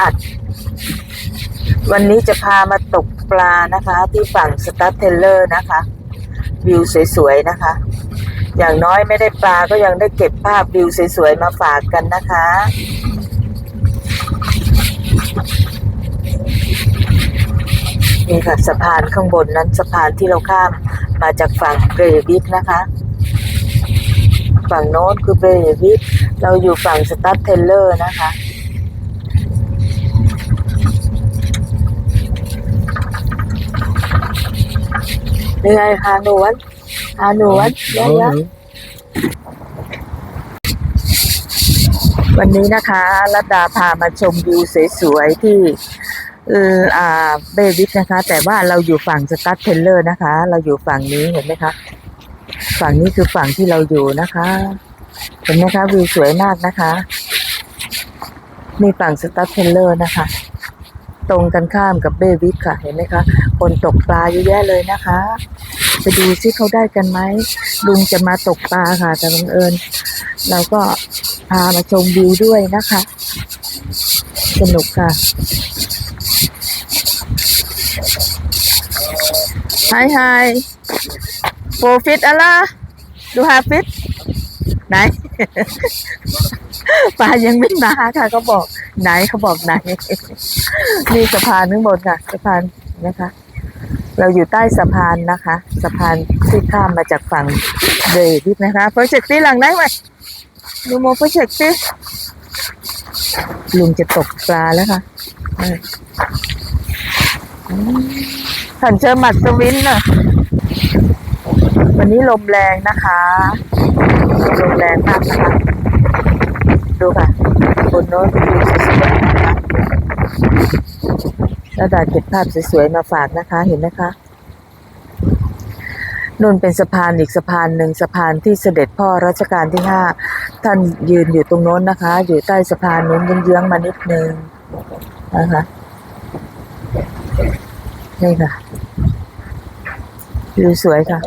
อัด วันนี้จะพามาตกปลานะคะ ที่ฝั่งสตาร์เทเลอร์นะคะ วิวสวยๆนะคะ อย่างน้อยไม่ได้ปลาก็ยังได้เก็บภาพวิวสวยๆมาฝากกันนะคะ นี่ค่ะสะพานข้างบนนั้นสะพานที่เราข้ามมาจากฝั่งเบรวิกนะคะฝั่งโน้นคือเบรวิกเราอยู่ฝั่งสตัฟเทเลอร์นะคะ นี่ไงฮานวนฮานวนเยอะๆวันนี้นะคะรัตดาพามาชมวิวสวยๆที่เอออ่าเบวิกนะคะ แต่ว่าเราอยู่ฝั่งสตัฟเทเลอร์นะคะ เราอยู่ฝั่งนี้เห็นไหมคะฝั่งนี้คือฝั่งที่เราอยู่นะคะ เห็นไหมคะวิวสวยมากนะคะนี่ฝั่งสตัฟเทเลอร์นะคะ ตรงกันข้ามกับเบวิกค่ะ เห็นไหมคะ คนตกปลาเยอะแยะเลยนะคะ ไปดูซิเขาได้กันไหมลุงจะมาตกปลาค่ะ แต่บังเอิญเราก็พามาชมวิวด้วยนะคะ สนุกค่ะ Hi hi for fit อะไรดูฮาฟิตไหน ปลายังไม่มาค่ะเขาบอกไหนเขาบอกไหน นี่สะพานทั้งหมดค่ะสะพานนะคะ เราอยู่ใต้สะพานนะคะ สะพานที่ข้ามมาจากฝั่งเบรดิสนะคะโปรเจกต์ที่หลังได้ไหมดูโมโปรเจกต์สิลุงจะตกปลาแล้วค่ะขันเจอหมัดสวินนอะวันนี้ลมแรงนะคะลมแรงมากนะคะดูค่ะบนโน้นวิวสวย ๆนะดาเก็บภาพสวยๆมาฝากนะคะเห็นไหมคะนุ่นเป็นสะพานอีกสะพานหนึ่งสะพานที่เสด็จพ่อรัชกาลที่ห้าท่านยืนอยู่ตรงโน้นนะคะ อยู่ใต้สะพานนู้นเยื้องๆมานิดนึงนะคะนี่ค่ะวิวสวยค่ะ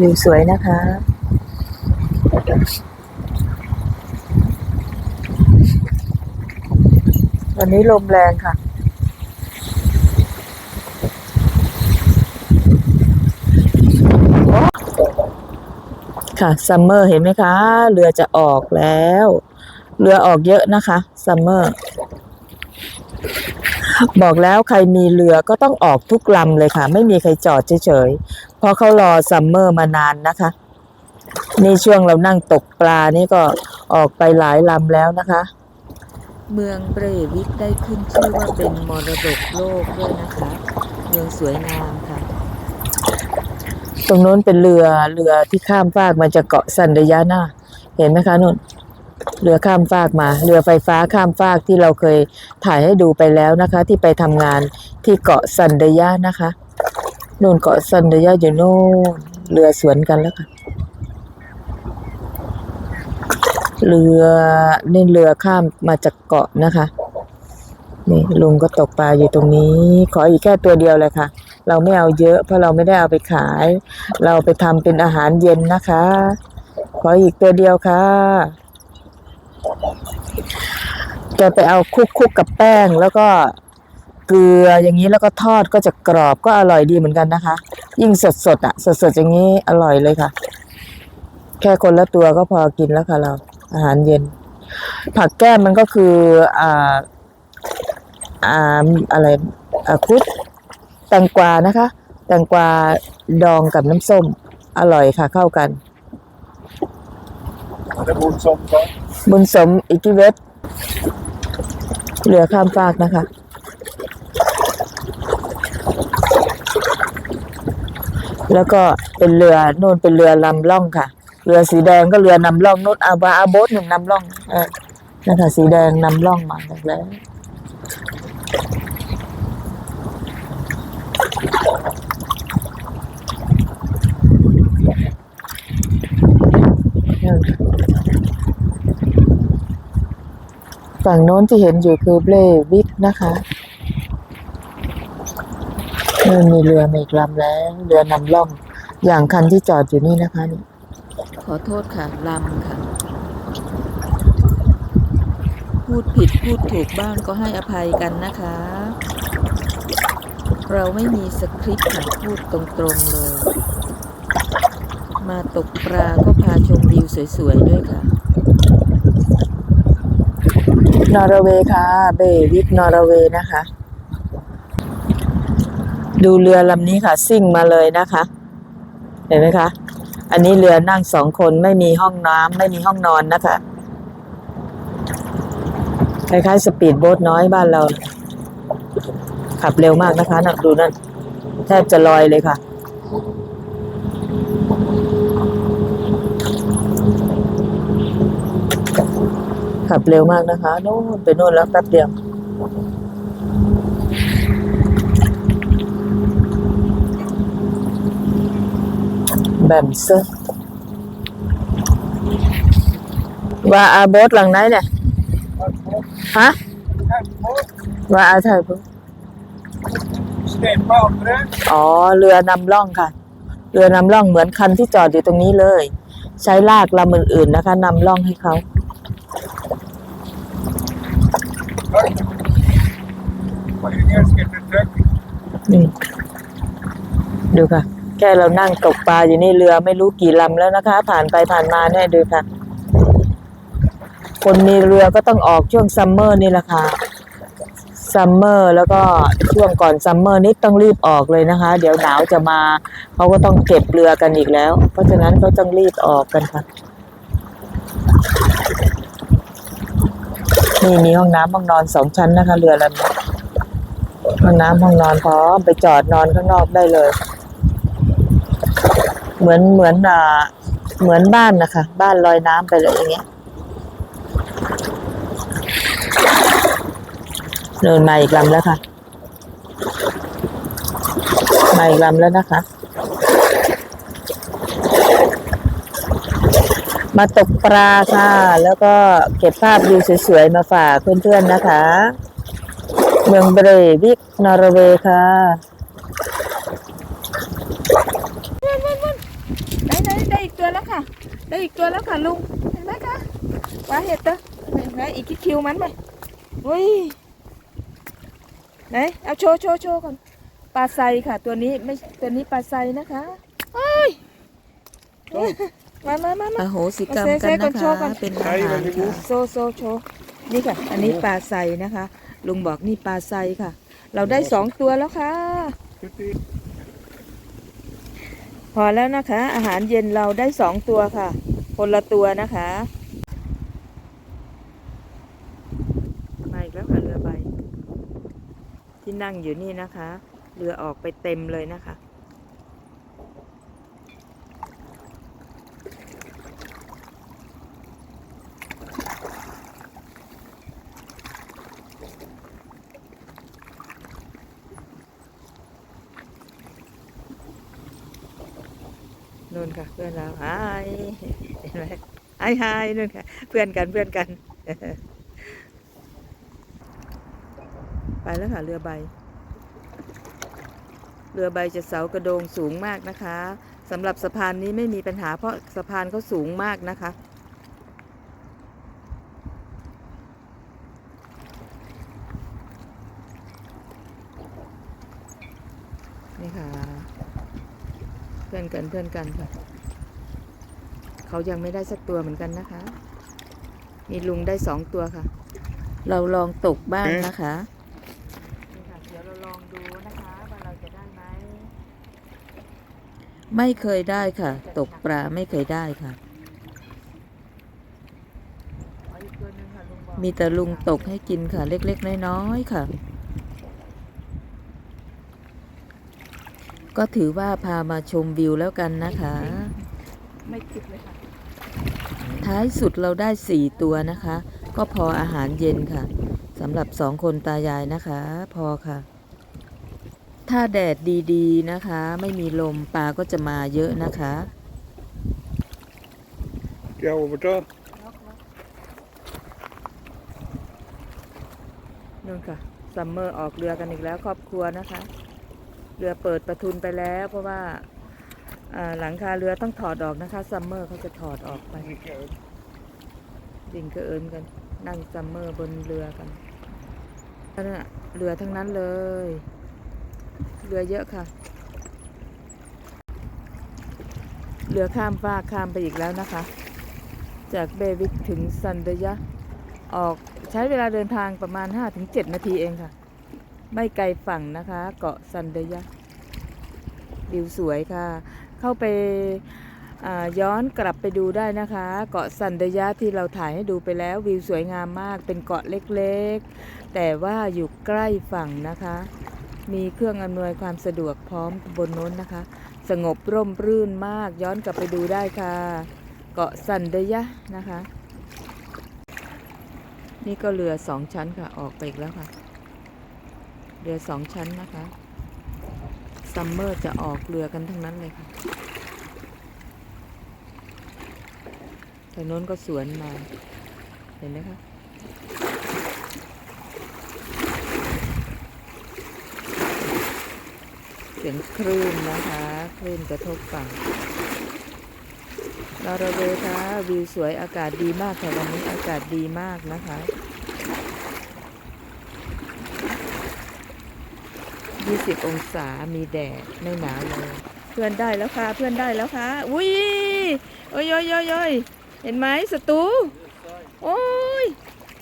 วิวสวยนะคะ วันนี้ลมแรงค่ะ ค่ะซัมเมอร์เห็นไหมคะ เรือจะออกแล้ว เรือออกเยอะนะคะซัมเมอร์บอกแล้วใครมีเรือก็ต้องออกทุกลำเลยค่ะ ไม่มีใครจอดเฉยๆเพราะเขารอซัมเมอร์มานานนะคะนี่ช่วงเรานั่งตกปลานี่ก็ออกไปหลายลำแล้วนะคะ เมืองเบรวิกได้ขึ้นชื่อว่าเป็นมรดกโลกด้วยนะคะ เมืองสวยงามค่ะ ตรงโน้นเป็นเรือเรือที่ข้ามฟากมาจากเกาะซันเดยาน่าเห็นไหมคะนุ่นเรือข้ามฟากมา เรือไฟฟ้าข้ามฟากที่เราเคยถ่ายให้ดูไปแล้วนะคะ ที่ไปทำงานที่เกาะซันเดยานะคะนู่นเกาะซันเดยาอยู่โน่นเรือสวนกันแล้วค่ะ เรือนี่เรือข้ามมาจากเกาะนะคะ นี่ลุงก็ตกปลาอยู่ตรงนี้ ขออีกแค่ตัวเดียวเลยค่ะ เราไม่เอาเยอะ เพราะเราไม่ได้เอาไปขาย เราไปทำเป็นอาหารเย็นนะคะ ขออีกตัวเดียวค่ะ จะไปเอาคุกคุกกับแป้งแล้วก็เกลืออย่างนี้แล้วก็ทอดก็จะกรอบก็อร่อยดีเหมือนกันนะคะ ยิ่งสดสดอะ สดสดอย่างนี้อร่อยเลยค่ะ แค่คนละตัวก็พอกินแล้วค่ะเรา อาหารเย็น ผักแก้มมันก็คืออ่าอ่าอะไรอ่าคุดแตงกวานะคะ แตงกวาดองกับน้ำส้ม อร่อยค่ะเข้ากัน Det bor som da. บุญสมอิกิเวสเรือข้ามฟากนะคะ แล้วก็เป็นเรือโน่นเป็นเรือลำล่องค่ะ เรือสีแดงก็เรือนำล่องน่นอาบาอาโบสหนึ่งนำล่องเออนะคะสีแดงนำล่องมาแล้วฝั่งโน้นที่เห็นอยู่คือเบลวิกนะคะนี่มีเรือมีกลำแล้ว เรือนำล่อง อย่างคันที่จอดอยู่นี่นะคะนี่ ขอโทษค่ะลำค่ะ พูดผิดพูดถูกบ้างก็ให้อภัยกันนะคะ เราไม่มีสคริปต์ค่ะพูดตรงๆเลย มาตกปลาก็พาชมวิวสวยๆด้วยค่ะนอร์เวย์ค่ะ เบวิกนอร์เวย์นะคะ ดูเรือลำนี้ค่ะ ซิ่งมาเลยนะคะ เห็นไหมคะ อันนี้เรือนั่งสองคนไม่มีห้องน้ำไม่มีห้องนอนนะคะ คล้ายๆ สปีดโบ๊ทน้อยบ้านเรา ขับเร็วมากนะคะนะดูนั่นแทบจะลอยเลยค่ะขับเร็วมากนะคะ โน่นไปโน่นแล้วแป๊บเดียว แบมเซอร์ว่าอาโบสหลังไหนเนี่ยฮะว่าอาไทยปุ๊อ๋อ เรือนำร่องค่ะ เรือนำร่องเหมือนคันที่จอดอยู่ตรงนี้เลย ใช้ลากลำอื่นๆนะคะนำร่องให้เขานี่ดูค่ะ แค่เรานั่งตกปลาอยู่นี่เรือไม่รู้กี่ลำแล้วนะคะ ผ่านไปผ่านมาเนี่ยดูค่ะ คนมีเรือก็ต้องออกช่วงซัมเมอร์นี่แหละค่ะซัมเมอร์แล้วก็ช่วงก่อนซัมเมอร์นี่ต้องรีบออกเลยนะคะ เดี๋ยวหนาวจะมาเขาก็ต้องเก็บเรือกันอีกแล้ว เพราะฉะนั้นเขาต้องรีบออกกันค่ะนี่มีห้องน้ำห้องนอนสองชั้นนะคะ เรือลำนี้ห้องน้ำห้องนอนพร้อมไปจอดนอนข้างนอกได้เลย เหมือนเหมือนอ่าเหมือนบ้านนะคะ บ้านลอยน้ำไปเลยอย่างเงี้ยเดินมาอีกลำแล้วค่ะ มาอีกลำแล้วนะคะ มาตกปลาค่ะ แล้วก็เก็บภาพวิวสวยๆ มาฝากเพื่อนๆนะคะ เมืองเบรวิกนอร์เวย์ค่ะได้ได้ได้อีกตัวแล้วค่ะ ได้อีกตัวแล้ว ค่ะลุงเห็นไหมคะปลาเห็ดเตอเห็นไหมอีกที่คิวมันไหมอุ้ยไหนเอาโชว์โชว์โชว์ก่อนปลาไซค่ะ ตัวนี้ไม่ตัวนี้ปลาไซนะคะเฮ้ยมามามามาอโหสิกรรมเซ่กันเซ่ก่อนะนโชคะว์ก่อนเป็นอาหารค่ะโซโซโชว์นี่ค่ะ อันนี้ปลาไซนะคะ ลุงบอกนี่ปลาไซค่ะ เราได้สองตัวแล้วค่ะ พอแล้วนะคะ อาหารเย็นเราได้สองตัวค่ะ คนละตัวนะคะมาอีกแล้วค่ะเรือใบ ที่นั่งอยู่นี่นะคะ เรือออกไปเต็มเลยนะคะ นู่นค่ะ เพื่อนเราไายเห็นไหมไอ้ไฮนู่นค่ะ เพื่อนกันเพื่อนกัน ไปแล้วค่ะเรือใบ เรือใบจะเสากระโดงสูงมากนะคะสำหรับสะพานนี้ไม่มีปัญหาเพราะสะพานเขาสูงมากนะคะนี่ค่ะ พื่อนกันเพื่อนกันค่ะเขายังไม่ได้สักตัวเหมือนกันนะคะ มีลุงได้สองตัวค่ะ เราลองตกบ้างนะคะนี่ค่ะเดี๋ยวเราลองดูนะคะว่าเราจะได้ไหมไม่เคยได้ค่ะ ตกปลาไม่เคยได้ค่ะมีแต่ลุงตกให้กินค่ะ เล็กๆน้อยๆค่ะ ก็ถือว่าพามาชมวิวแล้วกันนะคะ ไม่ติดเลยค่ะ ท้ายสุดเราได้สี่ตัวนะคะ ก็พออาหารเย็นค่ะสำหรับสองคนตายายนะคะ พอค่ะ ถ้าแดดดีๆนะคะ ไม่มีลมปลาก็จะมาเยอะนะคะ Ja, overta. นู่นค่ะซัมเมอร์ออกเรือกันอีกแล้วครอบครัวนะคะ เรือเปิดประทุนไปแล้ว เพราะว่าหลังคาเรือต้องถอดออกนะคะซัมเมอร์เขาจะถอดออกไปดิ่งกระเอินกัน นั่งซัมเมอร์บนเรือกันนั่นะเรือทั้งนั้นเลย เรือเยอะค่ะ เรือข้ามฟากข้ามไปอีกแล้วนะคะ จากเบวิกถึงซันเดยะ ออกใช้เวลาเดินทางประมาณ 5-7 นาทีเองค่ะ ไม่ไกลฝั่งนะคะ เกาะซันเดยะวิวสวยค่ะ เข้าไปย้อนกลับไปดูได้นะคะ เกาะซันเดยะที่เราถ่ายให้ดูไปแล้ววิวสวยงามมากเป็นเกาะเล็กๆ แต่ว่าอยู่ใกล้ฝั่งนะคะ มีเครื่องอำนวยความสะดวกพร้อมบนโน้นนะคะ สงบร่มรื่นมากย้อนกลับไปดูได้ค่ะ เกาะซันเดยะนะคะ นี่ก็เรือสองชั้นค่ะออกไปอีกแล้วค่ะ เรือสองชั้นนะคะ ซัมเมอร์จะออกเรือกันทั้งนั้นเลยค่ะทางโน้นก็สวนมา เห็นไหมคะเสียงคลื่นนะคะ คลื่นกระทบฝั่งนอร์เวย์ค่ะวิวสวยอากาศดีมากค่ะวันนี้อากาศดีมากนะคะ 20 องศา มีแดด ไม่หนาวเลย เพื่อนได้แล้วค่ะ เพื่อนได้แล้วค่ะ อุ้ยโอ้ยโอ้ยโอ้ยโอ้ยเห็นไหมสตูโอ้ย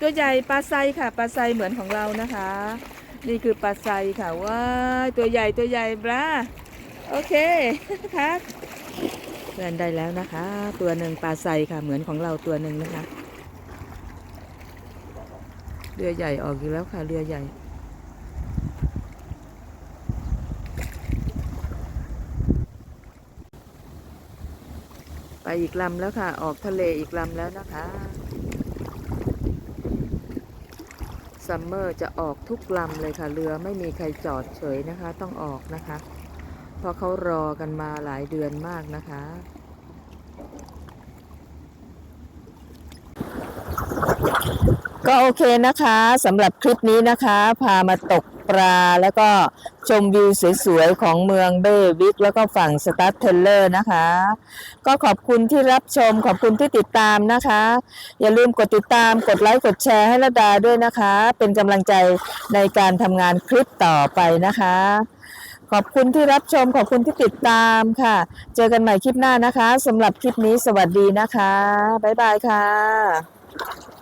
ตัวใหญ่ปลาไซค่ะ ปลาไซเหมือนของเรานะคะ นี่คือปลาไซค่ะ ว้าตัวใหญ่ตัวใหญ่บราโอเคค่ะเพื่อนได้แล้วนะคะ ตัวหนึ่งปลาไซค่ะ เหมือนของเราตัวหนึ่งนะคะ เรือใหญ่ออกอยู่แล้วค่ะ เรือใหญ่ อีกลำแล้วค่ะ ออกทะเลอีกลำแล้วนะคะ ซัมเมอร์จะออกทุกลำเลยค่ะ เรือไม่มีใครจอดเฉยนะคะ ต้องออกนะคะ เพราะเขารอกันมาหลายเดือนมากนะคะก็โอเคนะคะสำหรับคลิปนี้นะคะ พามาตกปลาแล้วก็ ชมวิวสวยๆ ของเมืองเบวิกแล้วก็ฝั่งสตาร์เทเลอร์นะคะ ก็ขอบคุณที่รับชมขอบคุณที่ติดตามนะคะ อย่าลืมกดติดตามกดไลค์กดแชร์ให้ระดาด้วยนะคะ เป็นกำลังใจในการทำงานคลิปต่อไปนะคะ ขอบคุณที่รับชมขอบคุณที่ติดตามค่ะ เจอกันใหม่คลิปหน้านะคะสำหรับคลิปนี้สวัสดีนะคะ บ๊ายบายค่ะ